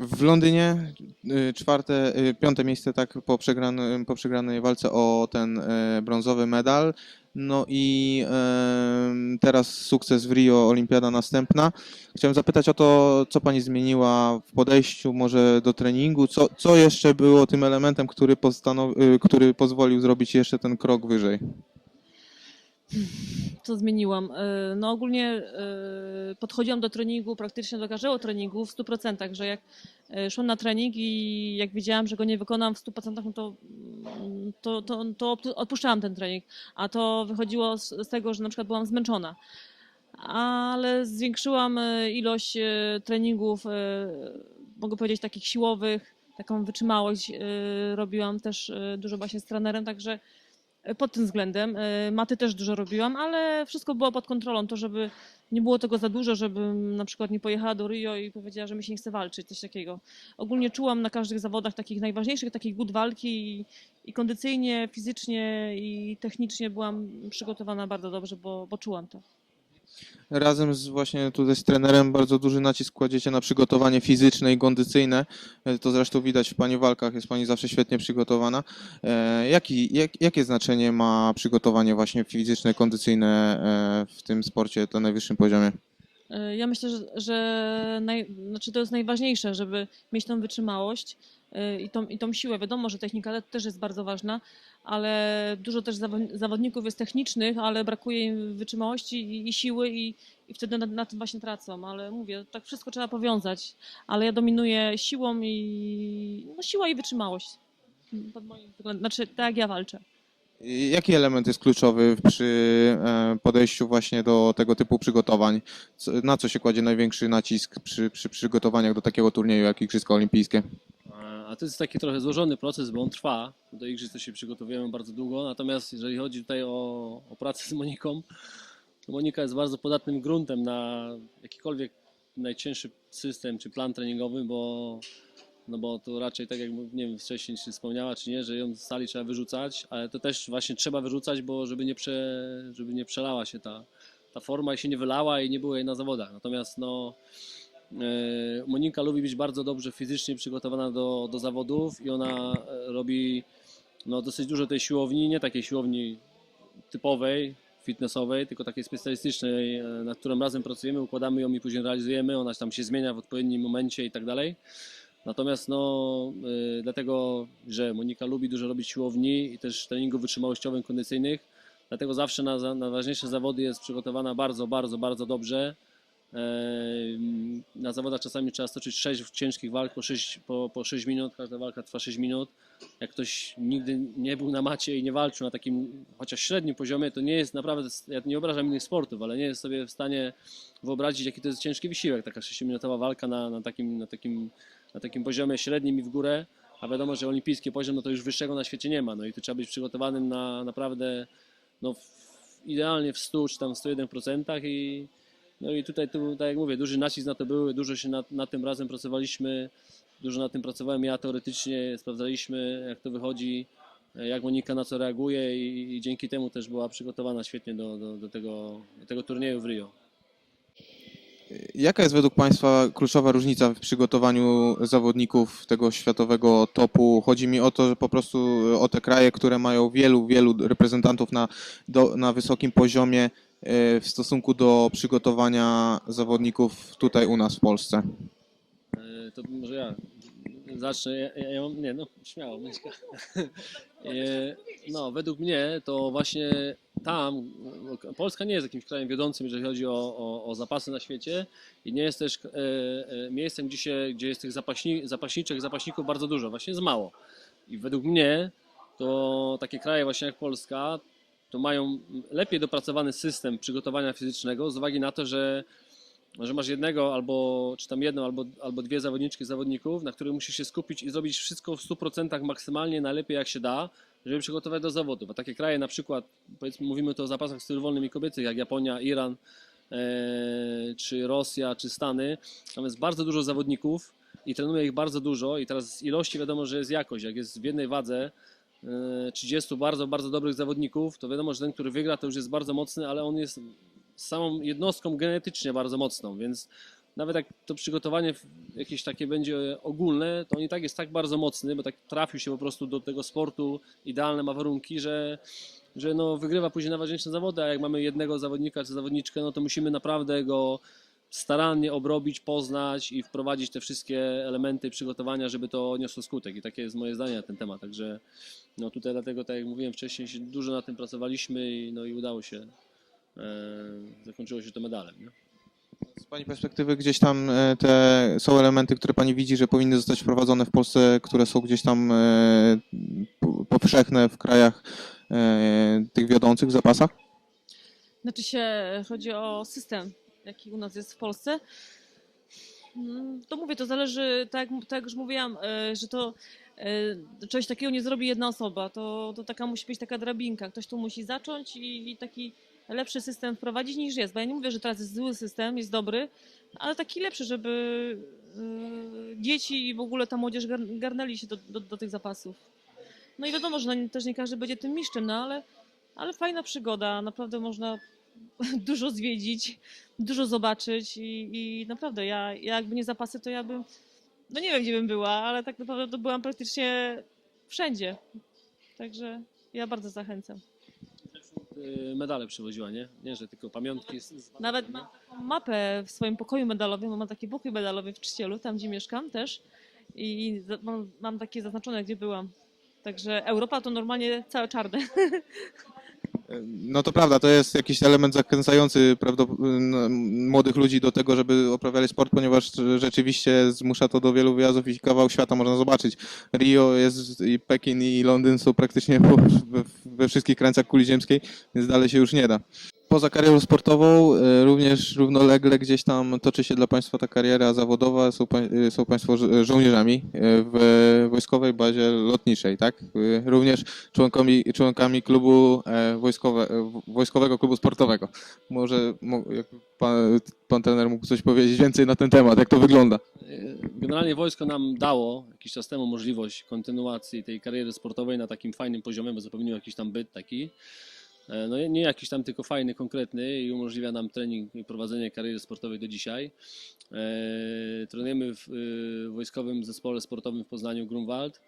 W Londynie y, czwarte, y, piąte miejsce tak po, po przegranej walce o ten y, brązowy medal. No i teraz sukces w Rio, olimpiada następna. Chciałem zapytać o to, co pani zmieniła w podejściu może do treningu, co, co jeszcze było tym elementem, który, który pozwolił zrobić jeszcze ten krok wyżej? Co zmieniłam? E, No ogólnie e, podchodziłam do treningu, praktycznie do każdego treningu w 100%, że jak e, szłam na trening i jak wiedziałam, że go nie wykonam w 100%, no to, mm, to, to, to odpu- odpuszczałam ten trening. A to wychodziło z, z tego, że na przykład byłam zmęczona. Ale zwiększyłam ilość treningów, mogę powiedzieć takich siłowych, taką wytrzymałość robiłam też dużo właśnie z trenerem, także pod tym względem. E, Maty też dużo robiłam, ale wszystko było pod kontrolą, to żeby nie było tego za dużo, żebym na przykład nie pojechała do Rio i powiedziała, że mi się nie chce walczyć, coś takiego. Ogólnie czułam na każdych zawodach takich najważniejszych, takich głód walki i, i kondycyjnie, fizycznie i technicznie byłam przygotowana bardzo dobrze, bo, bo czułam to. Razem z właśnie tutaj z trenerem bardzo duży nacisk kładziecie na przygotowanie fizyczne i kondycyjne. E, To zresztą widać w Pani walkach, jest Pani zawsze świetnie przygotowana. E, Jaki, jak, jakie znaczenie ma przygotowanie właśnie fizyczne, kondycyjne e, w tym sporcie na najwyższym poziomie? Ja myślę, że, że naj, znaczy to jest najważniejsze, żeby mieć tą wytrzymałość i tą, i tą siłę. Wiadomo, że technika też jest bardzo ważna, ale dużo też zawo- zawodników jest technicznych, ale brakuje im wytrzymałości i, i siły i, i wtedy na, na tym właśnie tracą. Ale mówię, tak wszystko trzeba powiązać, ale ja dominuję siłą i no, siła i wytrzymałość. Pod moim względem, znaczy tak jak ja walczę. Jaki element jest kluczowy przy e, podejściu właśnie do tego typu przygotowań? Na co się kładzie największy nacisk przy, przy przygotowaniach do takiego turnieju jak Igrzyska Olimpijskie? A to jest taki trochę złożony proces, bo on trwa. Do igrzysk to się przygotowujemy bardzo długo. Natomiast jeżeli chodzi tutaj o, o pracę z Moniką, to Monika jest bardzo podatnym gruntem na jakikolwiek najcięższy system czy plan treningowy, bo, no bo to raczej tak jak nie wiem wcześniej wspomniała czy nie, że ją z sali trzeba wyrzucać, ale to też właśnie trzeba wyrzucać, bo żeby nie, prze, żeby nie przelała się ta, ta forma i się nie wylała i nie było jej na zawodach. Natomiast no Monika lubi być bardzo dobrze fizycznie przygotowana do, do zawodów i ona e, robi no, dosyć dużo tej siłowni, nie takiej siłowni typowej, fitnessowej, tylko takiej specjalistycznej, e, nad którą razem pracujemy, układamy ją i później realizujemy, ona tam się zmienia w odpowiednim momencie i tak dalej. Natomiast no, e, dlatego, że Monika lubi dużo robić siłowni i też treningów wytrzymałościowych, kondycyjnych, dlatego zawsze na, na ważniejsze zawody jest przygotowana bardzo, bardzo, bardzo dobrze. Na zawodach czasami trzeba stoczyć 6 ciężkich walk po 6, po, po 6 minut, każda walka trwa 6 minut. Jak ktoś nigdy nie był na macie i nie walczył na takim chociaż średnim poziomie, to nie jest naprawdę, ja nie obrażam innych sportów, ale nie jest sobie w stanie wyobrazić, jaki to jest ciężki wysiłek, taka 6-minutowa walka na, na, takim, na, takim, na takim poziomie średnim i w górę. A wiadomo, że olimpijski poziom, no to już wyższego na świecie nie ma. No i tu trzeba być przygotowanym na naprawdę, no idealnie w 100 czy tam w 101% i, no i tutaj, tu, tak jak mówię, duży nacisk na to był, dużo się nad, nad tym razem pracowaliśmy, dużo nad tym pracowałem ja teoretycznie, sprawdzaliśmy jak to wychodzi, e, jak Monika na co reaguje i, i dzięki temu też była przygotowana świetnie do, do, do, tego, do tego turnieju w Rio. Jaka jest według Państwa kluczowa różnica w przygotowaniu zawodników tego światowego topu? Chodzi mi o to, że po prostu o te kraje, które mają wielu, wielu reprezentantów na, do, na wysokim poziomie e, w stosunku do przygotowania zawodników tutaj u nas w Polsce. E, To może ja zacznę. Ja, ja, ja nie, no śmiało, Myśka. E, No, według mnie to właśnie tam e, Polska nie jest jakimś krajem wiodącym, jeżeli chodzi o, o, o zapasy na świecie i nie jest też e, miejscem, gdzie, się, gdzie jest tych zapaśni, zapaśniczek, zapaśników bardzo dużo, właśnie jest mało. I według mnie to takie kraje właśnie jak Polska to mają lepiej dopracowany system przygotowania fizycznego z uwagi na to, że że masz jednego albo, czy tam jedną, albo, albo dwie zawodniczki, zawodników, na których musisz się skupić i zrobić wszystko w 100% maksymalnie najlepiej jak się da, żeby przygotować do zawodów. A takie kraje na przykład, powiedzmy mówimy to o zapasach stylu wolnym i kobiecych, jak Japonia, Iran, e, czy Rosja, czy Stany, tam jest bardzo dużo zawodników i trenuje ich bardzo dużo i teraz z ilości wiadomo, że jest jakość. Jak jest w jednej wadze 30 bardzo, bardzo dobrych zawodników, to wiadomo, że ten, który wygra, to już jest bardzo mocny, ale on jest samą jednostką genetycznie bardzo mocną, więc nawet jak to przygotowanie jakieś takie będzie ogólne, to on i tak jest tak bardzo mocny, bo tak trafił się po prostu do tego sportu, idealne ma warunki, że, że no wygrywa później najważniejsze zawody, a jak mamy jednego zawodnika czy zawodniczkę, no to musimy naprawdę go starannie obrobić, poznać i wprowadzić te wszystkie elementy przygotowania, żeby to niosło skutek. I takie jest moje zdanie na ten temat. Także no tutaj dlatego, tak jak mówiłem wcześniej, dużo na tym pracowaliśmy i, no i udało się. E, zakończyło się to medalem. Nie? Z Pani perspektywy gdzieś tam e, te są elementy, które Pani widzi, że powinny zostać wprowadzone w Polsce, które są gdzieś tam e, po- powszechne w krajach e, tych wiodących w zapasach? Znaczy się, chodzi o system, jaki u nas jest w Polsce. Mm, To mówię, to zależy, tak, tak już mówiłam, e, że to e, czegoś takiego nie zrobi jedna osoba. To, to taka musi być taka drabinka. Ktoś tu musi zacząć i, i taki lepszy system wprowadzić niż jest. Bo ja nie mówię, że teraz jest zły system, jest dobry, ale taki lepszy, żeby e, dzieci i w ogóle ta młodzież gar- garnęli się do, do, do tych zapasów. No i wiadomo, że no, też nie każdy będzie tym mistrzem, no ale, ale fajna przygoda. Naprawdę można dużo zwiedzić, dużo zobaczyć i, i naprawdę ja, ja jakby nie zapasy, to ja bym, no nie wiem gdzie bym była, ale tak naprawdę to byłam praktycznie wszędzie. Także ja bardzo zachęcam. Y, Medale przywoziła, nie? Nie, że tylko pamiątki. z- z- Nawet mam mapę w swoim pokoju medalowym, bo mam taki pokój medalowy w Czcielu, tam gdzie mieszkam też i za- mam, mam takie zaznaczone, gdzie byłam. Także Europa to normalnie całe czarne. No to prawda, to jest jakiś element zachęcający młodych ludzi do tego, żeby uprawiali sport, ponieważ rzeczywiście zmusza to do wielu wyjazdów i kawał świata można zobaczyć. Rio jest i Pekin i Londyn są praktycznie we wszystkich krańcach kuli ziemskiej, więc dalej się już nie da. Poza karierą sportową, e, również równolegle gdzieś tam toczy się dla Państwa ta kariera zawodowa. Są, e, są Państwo żo- żołnierzami w wojskowej bazie lotniczej, tak? Również członkami, członkami klubu e, wojskowe, e, wojskowego klubu sportowego. Może pan, pan trener mógł coś powiedzieć więcej na ten temat, jak to wygląda? Y, Generalnie wojsko nam dało jakiś czas temu możliwość kontynuacji tej kariery sportowej na takim fajnym poziomie, bo zapewniło jakiś tam byt taki. E, No nie jakiś tam tylko fajny, konkretny i umożliwia nam trening i prowadzenie kariery sportowej do dzisiaj. E, Trenujemy w y, wojskowym zespole sportowym w Poznaniu Grunwald,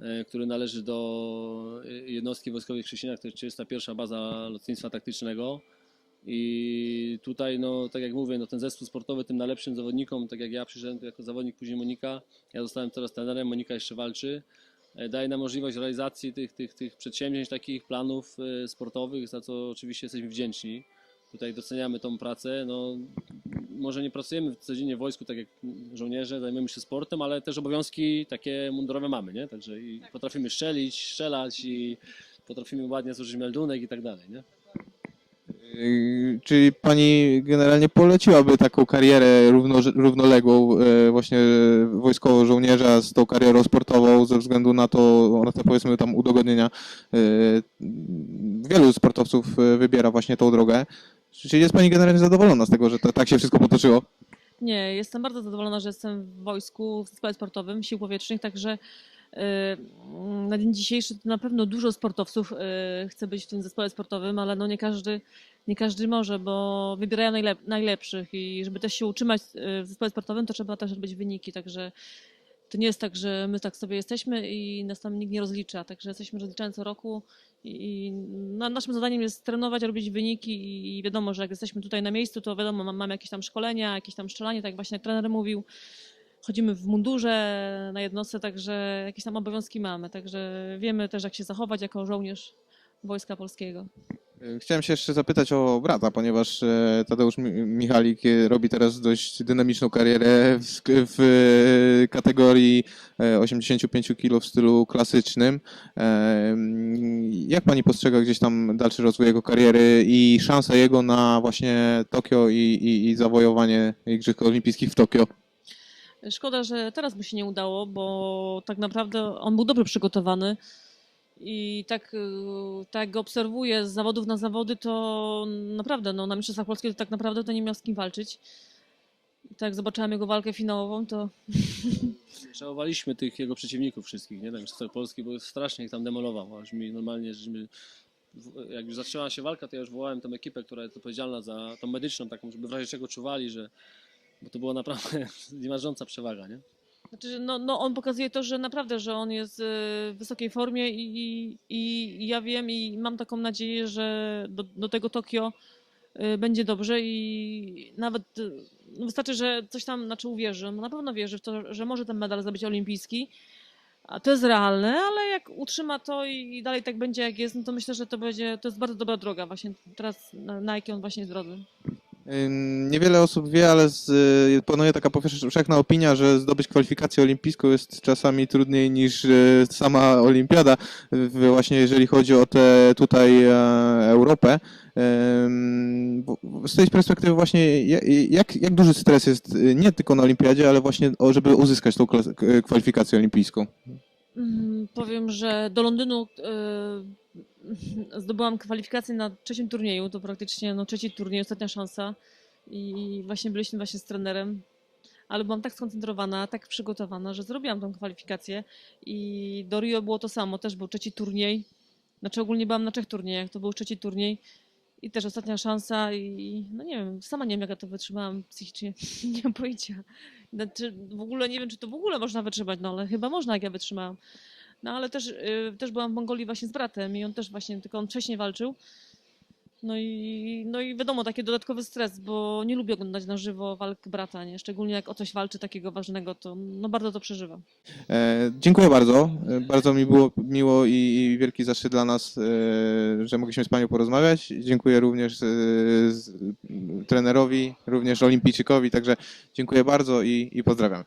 e, który należy do jednostki wojskowej w Krzysieniach, to jest 31 baza lotnictwa taktycznego. I tutaj, no, tak jak mówię, no, ten zespół sportowy tym najlepszym zawodnikom, tak jak ja przyszedłem jako zawodnik, później Monika, ja zostałem teraz trenerem, Monika jeszcze walczy, e, daje nam możliwość realizacji tych, tych, tych przedsięwzięć, takich planów e, sportowych, za co oczywiście jesteśmy wdzięczni. Tutaj doceniamy tą pracę. No, może nie pracujemy codziennie w wojsku, tak jak żołnierze, zajmujemy się sportem, ale też obowiązki takie mundurowe mamy, nie? Także i potrafimy strzelić, strzelać i potrafimy ładnie złożyć meldunek i tak dalej, nie? Yy, Czyli pani generalnie poleciłaby taką karierę równo, równoległą e, właśnie wojskowo żołnierza z tą karierą sportową ze względu na to, na te powiedzmy tam udogodnienia. E, Wielu sportowców e, wybiera właśnie tą drogę. Czy jest pani generalnie zadowolona z tego, że to, tak się wszystko potoczyło? Nie, jestem bardzo zadowolona, że jestem w wojsku, w zespole sportowym Sił Powietrznych, także na dzień dzisiejszy na pewno dużo sportowców chce być w tym zespole sportowym, ale no nie każdy, nie każdy może, bo wybierają najlep- najlepszych i żeby też się utrzymać y, w zespole sportowym, to trzeba też robić wyniki, także to nie jest tak, że my tak sobie jesteśmy i nas tam nikt nie rozlicza, także jesteśmy rozliczani co roku i no, naszym zadaniem jest trenować, robić wyniki i wiadomo, że jak jesteśmy tutaj na miejscu, to wiadomo, mam- mamy jakieś tam szkolenia, jakieś tam strzelanie, tak jak właśnie trener mówił. Chodzimy w mundurze na jednostce, także jakieś tam obowiązki mamy, także wiemy też jak się zachować jako żołnierz Wojska Polskiego. Chciałem się jeszcze zapytać o brata, ponieważ e, Tadeusz Mi- Michalik e, robi teraz dość dynamiczną karierę w, w e, kategorii e, 85 kg w stylu klasycznym. Mm, Jak pani postrzega gdzieś tam dalszy rozwój jego kariery i szanse jego na właśnie Tokio i, i, i zawojowanie Igrzysk Olimpijskich w Tokio? Szkoda, że teraz mu się nie udało, bo tak naprawdę on był dobrze przygotowany i tak, y, tak obserwuję z zawodów na zawody, to naprawdę no, na Mistrzostwach Polskich to tak naprawdę to nie miał z kim walczyć. Tak zobaczyłam jego walkę finałową, to Żałowaliśmy tych jego przeciwników wszystkich, nie? Na Mistrzostwach Polski, bo strasznie ich tam demolował. Aż mi normalnie, żeśmy, jak już zaczęła się walka, to ja już wołałem tą ekipę, która jest odpowiedzialna za tą medyczną taką, żeby w razie czego czuwali, że bo to była naprawdę niemarząca przewaga, nie? Znaczy, no, no on pokazuje to, że naprawdę, że on jest e, w wysokiej formie i, i, ja wiem i mam taką nadzieję, że do, do tego Tokio e, będzie dobrze i nawet e, no wystarczy, że coś tam znaczy uwierzy. Na pewno wierzy w to, że może ten medal zdobyć olimpijski. A to jest realne, ale jak utrzyma to i, dalej tak będzie jak jest, no to myślę, że to będzie, to jest bardzo dobra droga właśnie teraz na, na on właśnie jest drodze. Niewiele osób wie, ale z, y, panuje taka powszechna opinia, że zdobyć kwalifikację olimpijską jest czasami trudniej niż y, sama olimpiada, właśnie jeżeli chodzi o tę tutaj e, Europę. Z tej perspektywy właśnie, ja- jak, jak duży stres jest y, nie tylko na olimpiadzie, ale właśnie, żeby uzyskać tą kwalifikację olimpijską? Mm, Powiem, że do Londynu zdobyłam kwalifikację na trzecim turnieju. To praktycznie no, trzeci turniej, ostatnia szansa. I właśnie byliśmy właśnie z trenerem. Ale byłam tak skoncentrowana, tak przygotowana, że zrobiłam tą kwalifikację. I do Rio było to samo, też był trzeci turniej. Znaczy ogólnie byłam na trzech turniejach, to był trzeci turniej. I też ostatnia szansa i no nie wiem, sama nie wiem jak ja to wytrzymałam psychicznie, nie mam pojęcia. Znaczy, w ogóle nie wiem, czy to w ogóle można wytrzymać, no ale chyba można, jak ja wytrzymałam. No ale też, y, też byłam w Mongolii właśnie z bratem i on też właśnie, tylko on wcześniej walczył. No i, no i wiadomo, taki dodatkowy stres, bo nie lubię oglądać na żywo walk brata, nie? Szczególnie jak o coś walczy takiego ważnego, to no bardzo to przeżywam. E, Dziękuję bardzo. E, Bardzo mi było miło i i wielki zaszczyt dla nas, e, że mogliśmy z Panią porozmawiać. Dziękuję również e, z- trenerowi, również olimpijczykowi, także dziękuję bardzo i, i pozdrawiam.